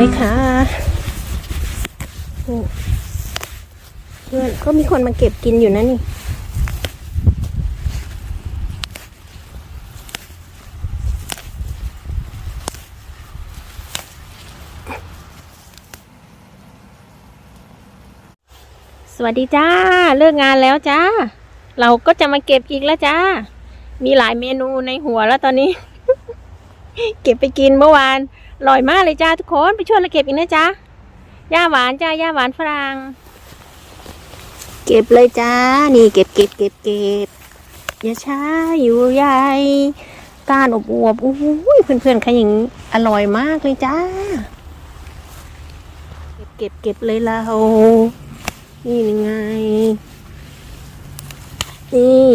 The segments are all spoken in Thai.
ไหมคะเพื่อนก็มีคนมาเก็บกินอยู่นะนี่สวัสดีจ้า เลิกงานแล้วจ้า เราก็จะมาเก็บอีกแล้วจ้า มีหลายเมนูในหัวแล้วตอนนี้ เก็บไปกินเมื่อวาน อร่อยมากเลยจ้าทุกคนไปช่วยเราเก็บอีกนะจ้าย่าหวานจ้าย่าหวานฝรั่งเก็บเลยจ้า นี่เก็บเก็บเก็บเก็บอย่าช้าอยู่ใหญ่ก้านอบอวบอู้ยเพื่อนๆขยิงอร่อยมากเลยจ้า เก็บเก็บเก็บเลยเรานี่ยังไง นี่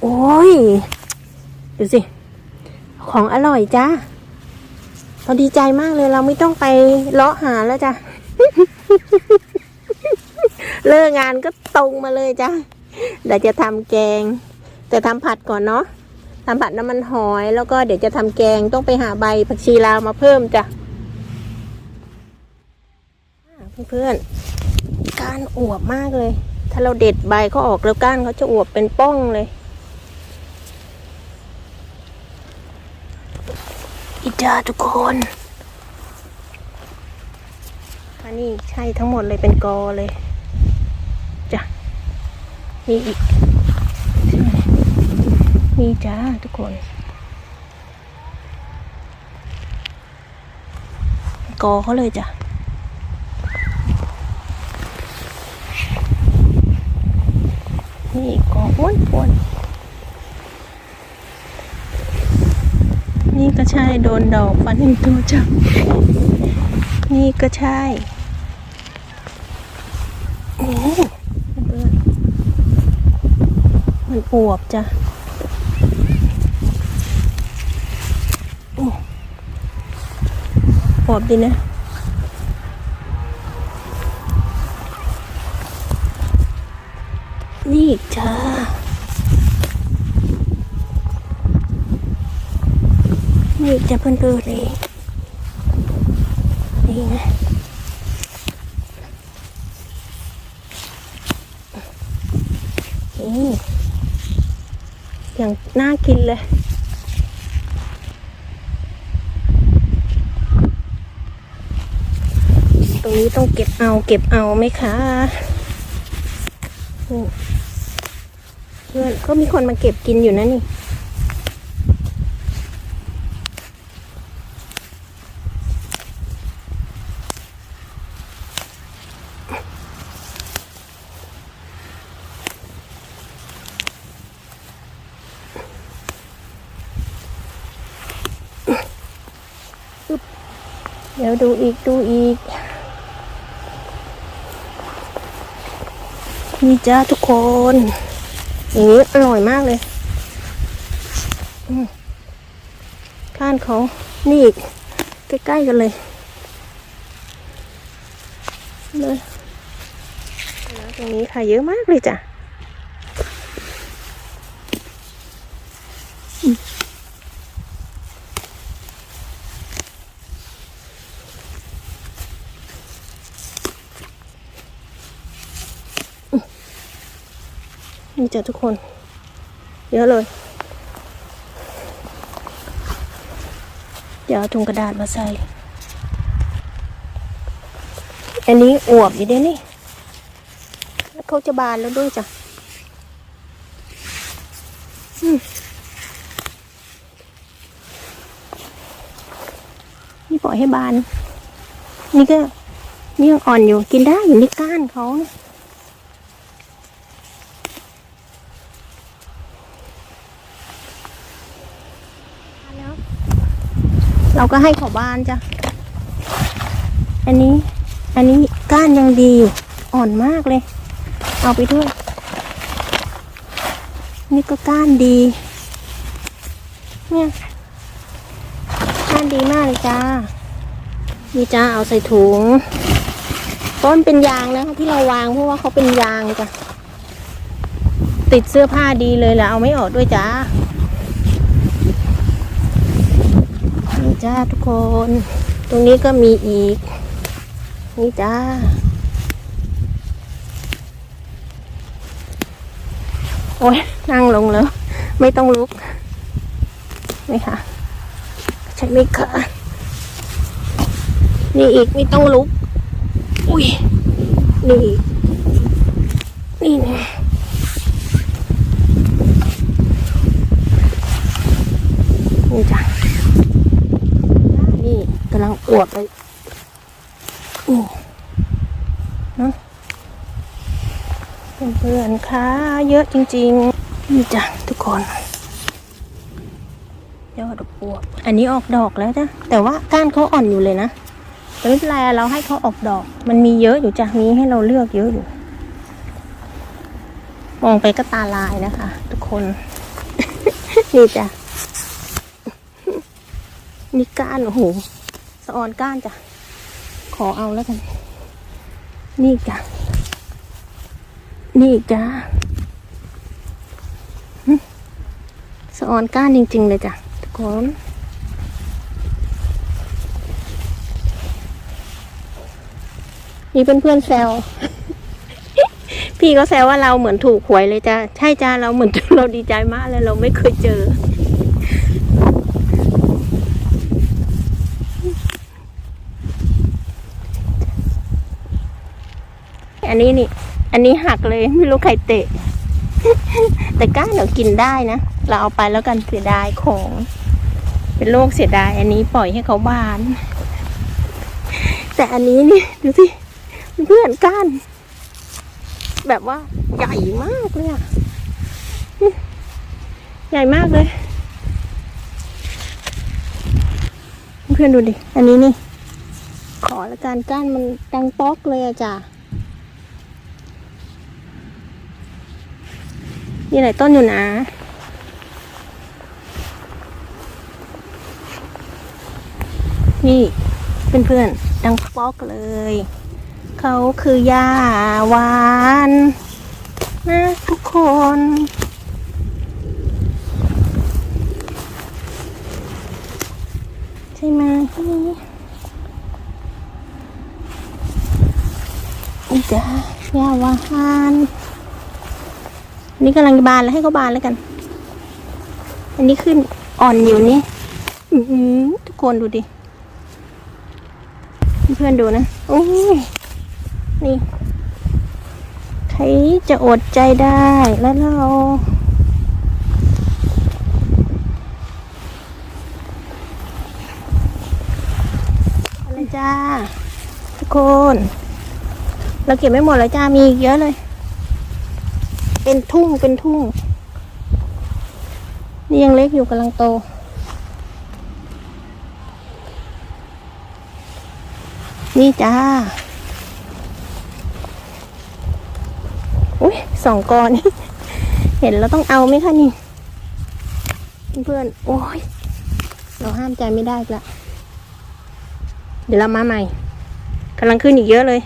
โอ้ย ดูสิ ของอร่อยจ้า เราดีใจมากเลยเราไม่ต้องไปเลาะหาแล้วจ้ะ เลิกงานก็ตรงมาเลยจ้ะเดี๋ยวจะทำแกง แต่ทำผัดก่อนเนาะทำผัดน้ำมันหอย แล้วก็เดี๋ยวจะทำแกงต้องไปหาใบผักชีลาวมาเพิ่มจ้ะอ่าเพื่อนๆก้านอวบมากเลย ถ้าเราเด็ดใบเขาออกแล้วก้านเขาจะอวบเป็นป้องเลย จ้าทุกคนอันนี้ใช่ทั้งหมดเลยเป็นกอเลยจ้ะนี่อีกใช่นี่จ้าทุกคน กอเขาเลยจ้ะนี่กออ้วนอ้วน นี่ก็ใช่โดนดอกฟันหนึ่งตัวจ้ะนี่ก็ใช่โอ้เพื่อนมันอวบจ้ะโอ้อวบดีนะ นี่จ้า นี่จะเพื่นเพื่อนเลยนี่นะนี่อย่างน่ากินเลยตรงนี้ต้องเก็บเอาเก็บเอาไหมคะเพื่อนก็มีคนมาเก็บกินอยู่นะนี่ ดี๋ยวดูอีกดูอีก นี่จ้าทุกคนอย่างนี้อร่อยมากเลยข้านเขานี่อีก ใกล้ๆกันเลยเลยตรงนี้ค่ะเยอะมากเลยจ้ะ นี่จ้ะทุกคน เยอะเลย เดี๋ยวเอาถุงกระดาษมาใส่ อันนี้อวบอยู่เด้นี่แล้วเขาจะบานแล้วด้วยจ้ะนี่ปล่อยให้บาน นี่ก็นี่ยังอ่อนอยู่กินได้อยู่ในก้านเขาแล้ว เราก็ให้เขาบานจ้ะ อันนี้ อันนี้ก้านยังดีอยู่ อ่อนมากเลย เอาไปด้วย นี่ก็ก้านดี เนี่ย ก้านดีมากเลยจ้านี่จ้าเอาใส่ถุงต้นเป็นยางนะคะที่เราวางเพราะว่าเขาเป็นยางจ้ะ ติดเสื้อผ้าดีเลยแหละเอาไม่ออกด้วยจ้า นี่ จ้าทุกคน ตรงนี้ก็มีอีก นี่จ้า โอ้ยนั่งลงแล้ว ไม่ต้องลุกนี่ค่ะใช่ไหมคะนี่อีกไม่ต้องลุก อุ้ยนี่อีกนี่นะนี่จ้ะ นี่กำลังอวบเนาะเพื่อนๆค่ะเยอะจริงๆ นี่จ้ะทุกคนยอดอวบอันนี้ออกดอกแล้วจ้ะแต่ว่าก้านเขาอ่อนอยู่เลยนะแต่ไม่เป็นไรเราให้เขาออกดอก มันมีเยอะอยู่จ้ะมีให้เราเลือกเยอะอยู่ มองไปก็ตาลายนะคะ ทุกคน นี่จ้ะนี่ก้านโอ้โห สะออนก้านจ้ะ ขอเอาแล้วกัน นี่จ้ะ นี่จ้ะสะออนก้านจริง ๆ เลยจ้ะทุกคนนี่เพื่อนๆแซว พี่ก็แซวว่าเราเหมือนถูกหวยเลยจ้ะ ใช่จ้าเราเหมือนเราดีใจมากเลยเราไม่เคยเจอ อันนี้นี่ อันนี้หักเลยไม่รู้ใครเตะ แต่ก้านเดี๋ยวกินได้นะ เราเอาไปแล้วกันเสียดายของ เป็นโรคเสียดาย อันนี้ปล่อยให้เขาบาน แต่อันนี้นี่ดูสิเพื่อนก้าน แบบว่าใหญ่มากเลยอะใหญ่มากเลย เพื่อนดูดิ อันนี้นี่ ขอละกันก้านมันดังป๊อกเลยอะจ้ะ มีหลายต้นอยู่นะนี่เพื่อนๆดังป๊อกเลย เขาคือยาหวานนะทุกคน ใช่ไหมนี่จ้ะยาหวาน นนี้กำลังบานแล้วให้เขาบานแล้วกัน อันนี้ขึ้นอ่อนอยู่นี่อือหือทุกคนดูดิ เพื่อนดูนะโอ้ยนี่ ใครจะอดใจได้แล้วเราอะไรจ้า ทุกคน เราเก็บไม่หมดแล้วจ้า มีเยอะเลย เป็นทุ่งเป็นทุ่ง นี่ยังเล็กอยู่กำลังโต นี่จ้า อุ้ยสองกอนเห็นแล้วต้องเอาไหมคะนี่ เพื่อน โอ้ย เราห้ามใจไม่ได้ละ เดี๋ยวเรามาใหม่กำลังขึ้นอีกเยอะเลย